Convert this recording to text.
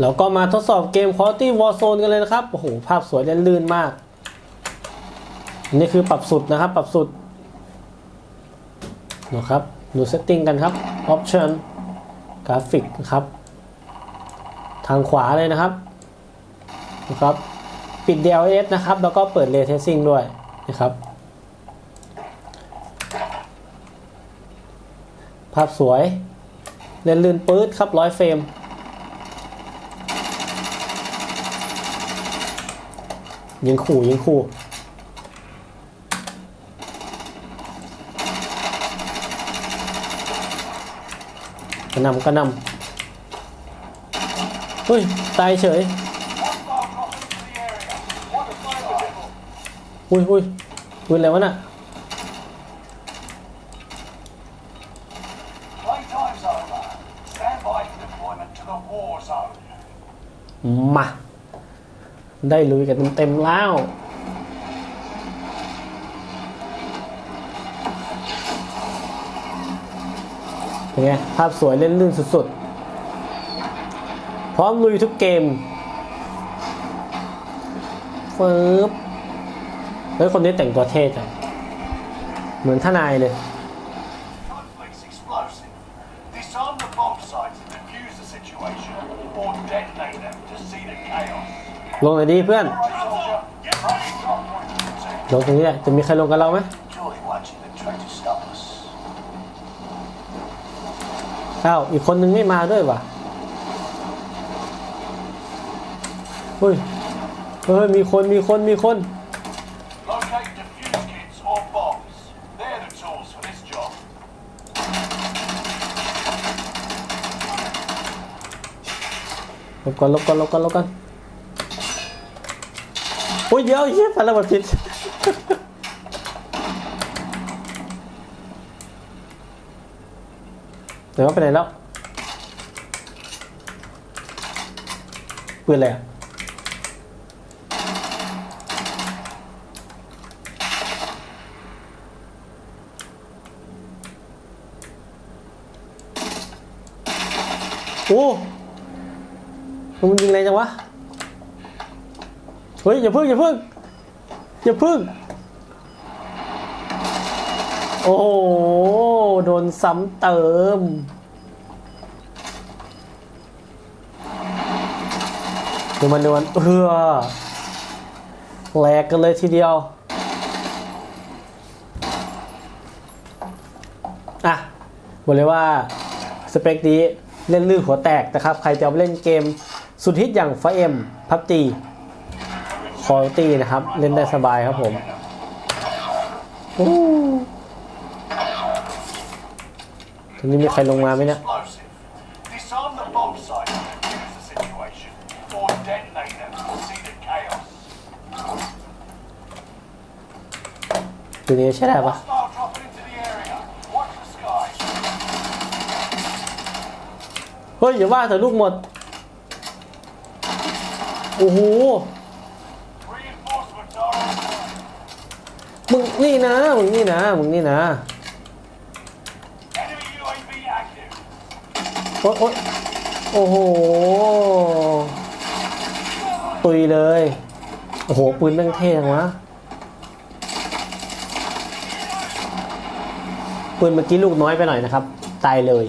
แล้วก็มาทดสอบเกม Quality Warzone กันเลยนะครับ โอ้โห ภาพสวยและลื่นมากอันนี้คือปรับสุดนะครับ ปรับสุดนะครับ ดูเซตติ้งกันครับ Option กราฟิกนะครับ ทางขวาเลยนะครับ นะครับ ปิด DLS นะครับ แล้วก็เปิด Ray Tracing ด้วยนะครับ ภาพสวยเล่นลื่นปื๊ดครับร้อยเฟรม ยิงขู่ยิงขู่กระหนำกระหนำเฮ้ย ตายเฉยอุ้ยอุ้ยปืนอะไรวะน่ะ Playtime's over. Stand by for deployment to the war zone. มา ได้ลุยกันเต็มๆแล้วเป็นไงภาพสวยเล่นลื่นสุดๆ พร้อมลุยทุกเกมฟืบเฮ้ยคนนี้แต่งตัวเท่จังเหมือนทนายเลย Disarm. ลงหน่อยดีเพื่อน Right, soldier. Get ready. Drop point two. ลงตรงนี้แหละจะมีใครลงกับเราไหม Enjoy watching them try to stop us. อ้าวอีกคนนึงไม่มาด้วยว่ะเฮ้ยเฮ้ยมีคนมีคนมีคน Locate defuse kits or bombs. They're the tools for this job. ลบก่อนลบก่อนลบก่อนลบก่อน โอ้ยเดี๋ยวเฮียพันระเบิดผิดเดี๋ยวไปไหนแล้วปืนอะไรโอ้มันยิงอะไรจังวะ เฮ้ยอย่าพึ่งอย่าพึ่งอย่าพึ่ง โอ้โหโดนซ้ำเติม ดูมันดูมันเออแหลกกันเลยทีเดียว อะ บอกเลยว่า สเปคนี้เล่นลื่นหัวแตกนะครับ ใครจะเอาไปเล่นเกมสุดฮิตอย่างไฟเอ็มพับจี คอร์ตี้นะครับ เล่นได้สบายครับผมโอ้ตรงนี้มีใครลงมาไหมเนี่ย Explosive. Disarm the bomb site and defuse the situation, or detonate them to see the chaos. ตัวนี้ใช่ได้ปะ Hostile dropping into the area. Watch the skies. เฮ้ยอย่าว่าแต่ลูกหมด โอ้โห มึงนี่นะ มึงนี่นะ มึงนี่นะโอ๊ยโอ๊ยโอ้โห ตุยเลย โอ้โห ปืนแม่งเท่จังวะ ปืนเมื่อกี้ลูกน้อยไปหน่อยนะครับ ตายเลย